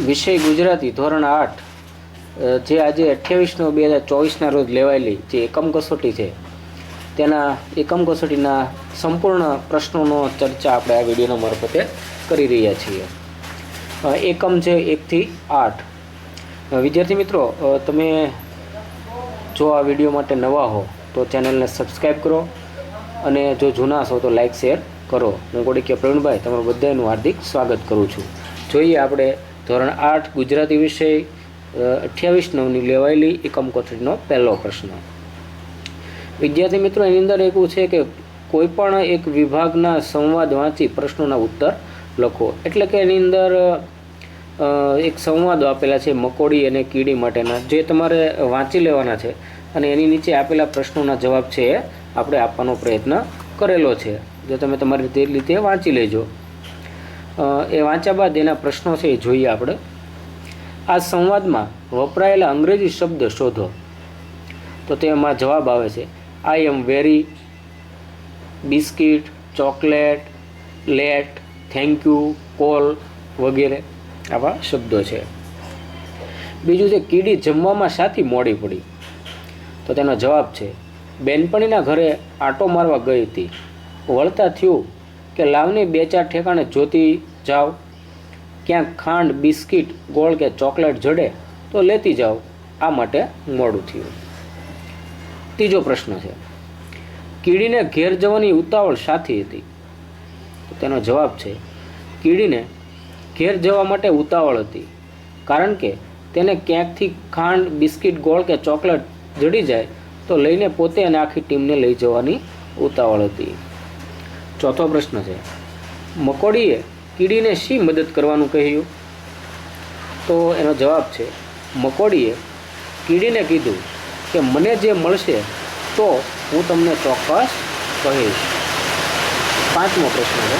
વિષય ગુજરાતી ધોરણ આઠ જે આજે અઠ્યાવીસ નવ બે હજાર ચોવીસના રોજ લેવાયેલી જે એકમ કસોટી છે, તેના એકમ કસોટીના સંપૂર્ણ પ્રશ્નોનો ચર્ચા આપણે આ વિડીયોના મારફતે કરી રહ્યા છીએ. એકમ છે એકથી આઠ. વિદ્યાર્થી મિત્રો તમે જો આ વીડિયો માટે નવા હો, તો ચેનલને સબસ્ક્રાઈબ કરો અને જો જૂના છો તો લાઇક, શેર કરો. હું કોડિકિયા પ્રવીણભાઈ, તમારું બધાનું હાર્દિક સ્વાગત કરું છું. જોઈએ આપણે ધોરણ આઠ ગુજરાતી વિષય અઠ્યાવીસ નવની લેવાયેલી એકમ કોથળીનો પહેલો પ્રશ્ન. વિદ્યાર્થી મિત્રો, એની અંદર એવું છે કે કોઈ પણ એક વિભાગના સંવાદ વાંચી પ્રશ્નોના ઉત્તર લખો. એટલે કે એની અંદર એક સંવાદો આપેલા છે, મકોડી અને કીડી માટેના, જે તમારે વાંચી લેવાના છે. અને એની નીચે આપેલા પ્રશ્નોના જવાબ છે એ આપણે આપવાનો પ્રયત્ન કરેલો છે. જો તમે તમારી રીતે વાંચી લેજો. એ વાંચ્યા બાદ એના પ્રશ્નો છે એ જોઈએ આપણે. આ સંવાદમાં વપરાયેલા અંગ્રેજી શબ્દ શોધો. તો તેમાં જવાબ આવે છે I am very biscuit chocolate late thank you call વગેરે આવા શબ્દો છે. બીજું છે, કીડી જમવામાં સાથી મોડી પડી. તો તેનો જવાબ છે, બેનપણીના ઘરે આંટો મારવા ગઈ હતી. વળતા થયું કે લાવની બે ચાર ઠેકાણે જોતી જાઓ. ક્યાંક ખાંડ, બિસ્કિટ, ગોળ કે ચોકલેટ જડે તો લેતી જાઓ. આ માટે મોડું થયું. ત્રીજો પ્રશ્ન છે. કીડીને ઘેર જવાની ઉતાવળ સાથી હતી? તેનો જવાબ છે, કીડીને ઘેર જવા માટે ઉતાવળ હતી. કારણ કે તેને ક્યાંકથી ખાંડ, બિસ્કિટ, ગોળ કે ચોકલેટ જડી જાય તો લઈને પોતે અને આખી ટીમને લઈ જવાની ઉતાવળ હતી. ચોથો પ્રશ્ન છે, મકોડીએ કીડીને શી મદદ કરવાનું કહ્યું? તો એનો જવાબ છે, મકોડીએ કીડીને કીધું કે મને જે મળશે તો હું તમને ચોક્કસ કહીશ. પાંચમો પ્રશ્ન છે,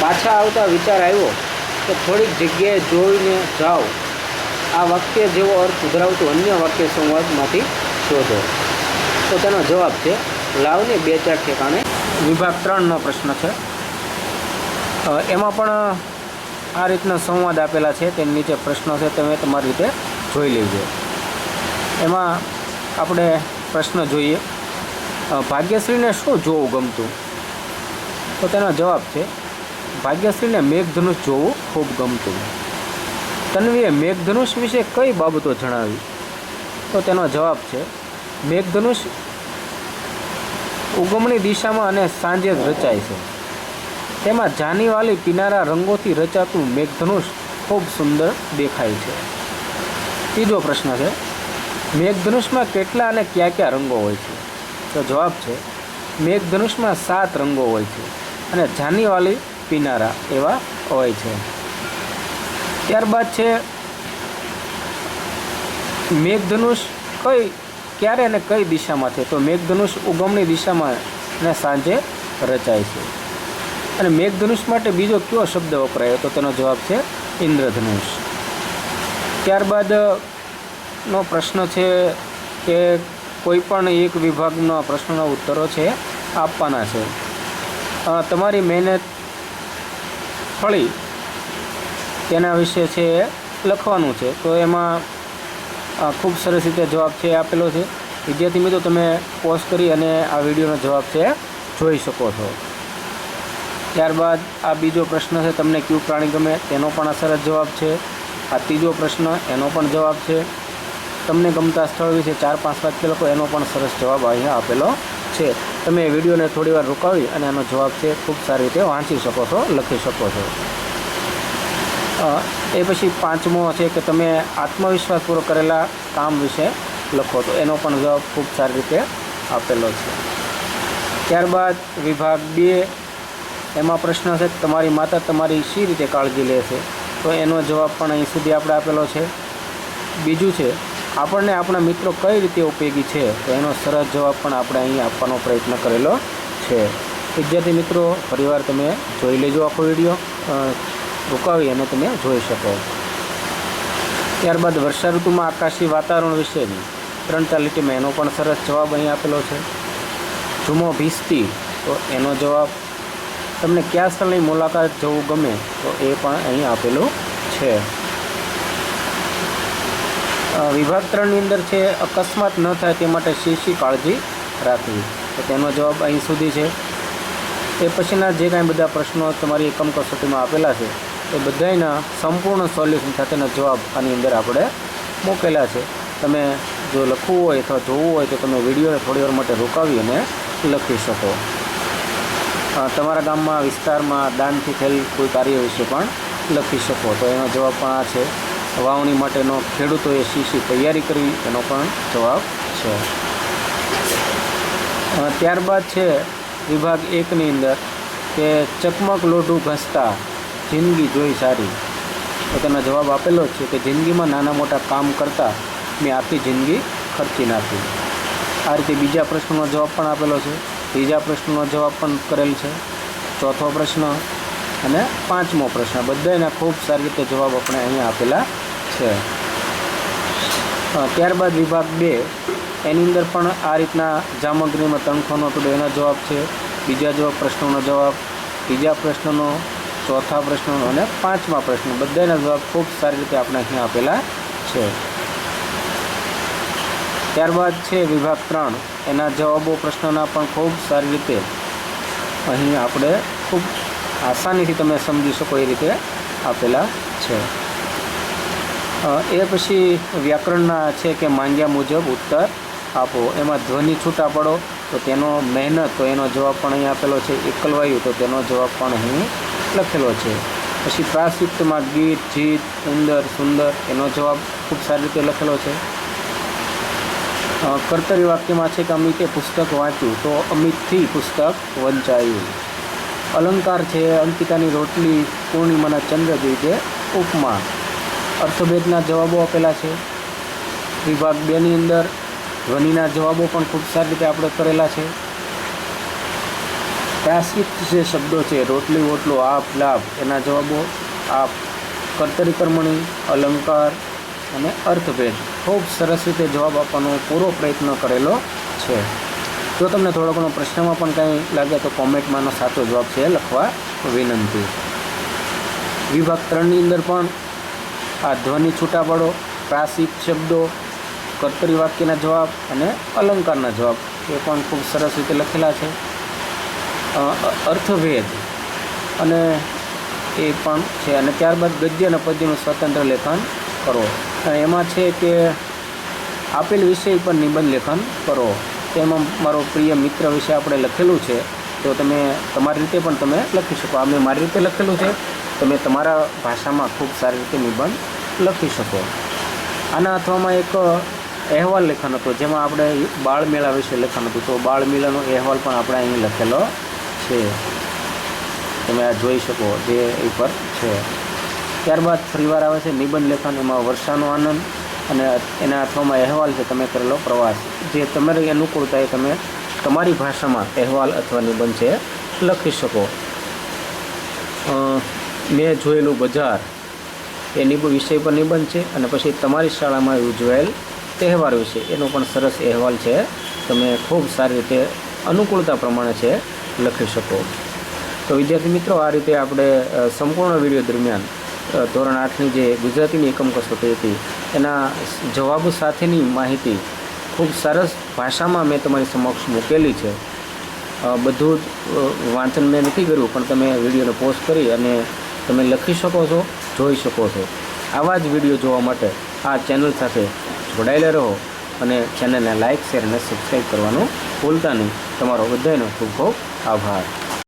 પાછા આવતા વિચાર આવ્યો કે થોડીક જગ્યાએ જોઈને જાઓ. આ વાક્ય જેવો અર્થ ઉધરાવતું અન્ય વાક્ય સંવાદમાંથી શોધો. તો તેનો જવાબ છે, લાવને બે ચાર ઠેકાણે. વિભાગ ત્રણનો પ્રશ્ન છે એમાં પણ આ રીતના સંવાદ આપેલા છે. તેની નીચે પ્રશ્નો છે તમે તમારી રીતે જોઈ લેજો એમાં આપણે પ્રશ્ન જોઈએ. ભાગ્યશ્રીને શું જોવું ગમતું? તો તેનો જવાબ છે, ભાગ્યશ્રીને મેઘધનુષ જોવું ખૂબ ગમતું. તન્વીએ મેઘધનુષ વિશે કઈ બાબતો જણાવી? તો તેનો જવાબ છે, મેઘધનુષ ઉગમણી દિશામાં અને સાંજે રચાય છે. તેમાં જાનીવાલી પીનારા રંગોથી રચાતું મેઘધનુષ ખૂબ સુંદર દેખાય છે. ત્રીજો પ્રશ્ન છે, મેઘધનુષમાં કેટલા અને કયા કયા રંગો હોય છે? તો જવાબ છે, મેઘધનુષમાં સાત રંગો હોય છે અને જાનીવાલી પીનારા એવા હોય છે. ત્યારબાદ છે, મેઘધનુષ કઈ, ક્યારે અને કઈ દિશામાં છે? તો મેઘધનુષ ઉગમની દિશામાં અને સાંજે રચાય છે. અને મેઘધનુષ માટે બીજો કયો શબ્દ વપરાયો? તો તેનો જવાબ છે ઇન્દ્રધનુષ. ત્યારબાદ નો પ્રશ્ન છે કે કોઈ પણ એક વિભાગના પ્રશ્નના ઉત્તરો છે, આપવાના છે. તમારી મહેનત ફળી તેના વિશે છે લખવાનું છે. તો એમાં ખૂબ સરસ રીતે જવાબ છે આપેલો છે. વિદ્યાર્થી મિત્રો, તમે પોઝ કરી અને આ વિડીયોનો જવાબ છે, જોઈ શકો છો. ત્યારબાદ આ બીજો પ્રશ્ન છે, તમને કયું પ્રાણી ગમે તેનો પણ આ સરસ જવાબ છે. આ ત્રીજો પ્રશ્ન એનો પણ જવાબ છે. તમને ગમતા સ્થળ વિશે ચાર પાંચ વાક્ય લખો એનો પણ સરસ જવાબ અહીંયા આપેલો છે. તમે વિડીયોને થોડી વાર રોકાવી અને એનો જવાબ છે, ખૂબ સારી રીતે વાંચી શકો છો, લખી શકો છો. એ પછી પાંચમો છે કે તમે આત્મવિશ્વાસપૂર્વક કરેલા કામ વિશે લખો તો એનો પણ જવાબ ખૂબ સારી રીતે આપેલો છે. ત્યારબાદ વિભાગ બે એમાં પ્રશ્ન છે તમારી માતા તમારી શી રીતે કાળજી લે છે? તો એનો જવાબ પણ અહીં સુધી આપણે આપેલો છે. બીજું છે, આપણને આપણા મિત્રો કઈ રીતે ઉપયોગી છે? તો એનો સરસ જવાબ પણ આપણે અહીં આપવાનો પ્રયત્ન કરેલો છે. વિદ્યાર્થી મિત્રો, ફરીવાર તમે જોઈ લેજો આખો વીડિયો. રોકાવી અને તમે જોઈ શકો. ત્યારબાદ વર્ષા ઋતુમાં આકાશી વાતાવરણ વિશેની ત્રણ ચાલીટીમાં એનો પણ સરસ જવાબ અહીં આપેલો છે. ઝુમો ભીસ્તી, તો એનો જવાબ તમને કયા સ્થળની મુલાકાત જવું ગમે તો એ પણ અહીં આપેલું છે. વિભાગ ત્રણની અંદર છે, અકસ્માત ન થાય તે માટે શી શી કાળજી રાખવી. તો તેનો જવાબ અહીં સુધી છે. એ પછીના જે કાંઈ બધા પ્રશ્નો તમારી એકમ કસોટીમાં આપેલા છે, એ બધાયના સંપૂર્ણ સોલ્યુશન સાથેના જવાબ આની અંદર આપણે મૂકેલા છે. તમે જો લખવું હોય અથવા જોવું હોય તો તમે વિડીયોને થોડી વાર માટે રોકાવી અને લખી શકો. તમારા ગામમાં, વિસ્તારમાં દાનથી થયેલ કોઈ કાર્ય વિશે પણ લખી શકો. તો એનો જવાબ પણ આ છે. વાવણી માટેનો ખેડૂતોએ શી શી તૈયારી કરવી એનો પણ જવાબ છે. ત્યારબાદ છે વિભાગ એકની અંદર કે ચકમક લોઢું ઘસતા, જિંદગી જોઈ સારી. તો તેનો જવાબ આપેલો છે કે જિંદગીમાં નાના મોટા કામ કરતાં, મેં આખી જિંદગી ખર્ચી નાખી. આ રીતે બીજા પ્રશ્નનો જવાબ પણ આપેલો છે. ત્રીજા પ્રશ્નનો જવાબ પણ કરેલ છે. ચોથો પ્રશ્ન અને પાંચમો પ્રશ્ન બધાના ખૂબ સારી રીતે જવાબ આપણે અહીંયા આપેલા છે. ત્યારબાદ વિભાગ બે, એની અંદર પણ આ રીતના જામગ્રીમાં તણખોનો ટુડો એનો જવાબ છે. બીજા જવાબ પ્રશ્નોનો જવાબ, ત્રીજા પ્રશ્નનો, ચોથા પ્રશ્નનો અને પાંચમા પ્રશ્ન બધાના જવાબ ખૂબ સારી રીતે આપણે અહીંયા આપેલા છે. ત્યારબાદ છે વિભાગ ત્રણ. એના જવાબો પ્રશ્નોના પણ ખૂબ સારી રીતે અહીં આપણે ખૂબ આસાનીથી તમે સમજી શકો એ રીતે આપેલા છે. એ પછી વ્યાકરણના છે કે માંગ્યા મુજબ ઉત્તર આપો. એમાં ધ્વનિ છૂટા પડો તો તેનો મહેનત, તો એનો જવાબ પણ અહીં આપેલો છે. એકલવાયુ, તો તેનો જવાબ પણ અહીં લખેલો છે. પછી પ્રાસયુક્તમાં ગીત, જીત, ઉંદર, સુંદર, એનો જવાબ ખૂબ સારી રીતે લખેલો છે. કર્તરી વાક્યમાં છે કે અમિતે પુસ્તક વાંચ્યું. તો અમિતથી પુસ્તક વંચાયું. અલંકાર છે, અંકિતાની રોટલી, પૂર્ણિમાના ચંદ્ર છે ઉપમા. અર્થભેદના જવાબો આપેલા છે. વિભાગ બેની અંદર ધ્વનિના જવાબો પણ ખૂબ સારી રીતે આપણે કરેલા છે. પ્રાસિત જે શબ્દો છે, રોટલી, ઓટલો, આપ, લાભ, એના જવાબો આપ. કર્તરી કર્મણી, અલંકાર અને અર્થભેદ. ખૂબ સરસ રીતે જવાબ આપવાનો પૂરો પ્રયત્ન કરેલો છે. જો તમને થોડો ઘણો પ્રશ્નમાં પણ કંઈ લાગે તો કોમેન્ટમાંનો સાચો જવાબ છે લખવા વિનંતી. વિભાગ ત્રણની અંદર પણ આ ધ્વનિ છૂટાપાડો પ્રાસિક શબ્દો, કર્તરી વાક્યના જવાબ અને અલંકારના જવાબ એ પણ ખૂબ સરસ રીતે લખેલા છે. અર્થભેદ અને એ પણ છે અને ત્યારબાદ ગદ્ય અને પદ્યનું સ્વતંત્ર લેખન કરો. અને એમાં છે કે આપેલ વિષય પર નિબંધ લેખન કરો. તેમાં મારો પ્રિય મિત્ર વિશે આપણે લખેલું છે. તો તમે તમારી રીતે પણ તમે લખી શકો. આ મેં મારી રીતે લખેલું છે. તમે તમારા ભાષામાં ખૂબ સારી રીતે નિબંધ લખી શકો. આના અથવામાં એક અહેવાલ લેખન હતો, જેમાં આપણે બાળમેળા વિશે લેખન હતું. તો બાળમેળાનો અહેવાલ પણ આપણે અહીં લખેલો છે. તમે આ જોઈ શકો જે એ પર છે. ત્યારબાદ ફરીવાર આવે છે નિબંધ લેખન, એમાં વર્ષાનો આનંદ અને એના અથવામાં અહેવાલ છે, તમે કરેલો પ્રવાસ. જે તમારી અનુકૂળતા એ તમે તમારી ભાષામાં અહેવાલ અથવા નિબંધ છે લખી શકો. મેં જોયેલું બજાર, એ નિબ, વિષય પર નિબંધ છે અને પછી તમારી શાળામાં ઉજવાયેલ તહેવાર વિશે. એનો પણ સરસ અહેવાલ છે. તમે ખૂબ સારી રીતે અનુકૂળતા પ્રમાણે છે લખી શકો. તો વિદ્યાર્થી મિત્રો, આ રીતે આપણે સંપૂર્ણ વીડિયો દરમિયાન ધોરણ આઠની જે ગુજરાતીની એકમ કસોટી હતી, એના જવાબો સાથેની માહિતી ખૂબ સરસ ભાષામાં મેં તમારી સમક્ષ મૂકેલી છે. બધું જ વાંચન મેં નથી કર્યું, પણ તમે વિડીયોને પોસ્ટ કરી અને તમે લખી શકો છો, જોઈ શકો છો. આવા જ વીડિયો જોવા માટે આ ચેનલ સાથે જોડાયેલા રહો અને ચેનલને લાઇક શેર અને સબસ્ક્રાઈબ કરવાનું ભૂલતા નહીં. તમારો બધાનો ખૂબ ખૂબ આભાર.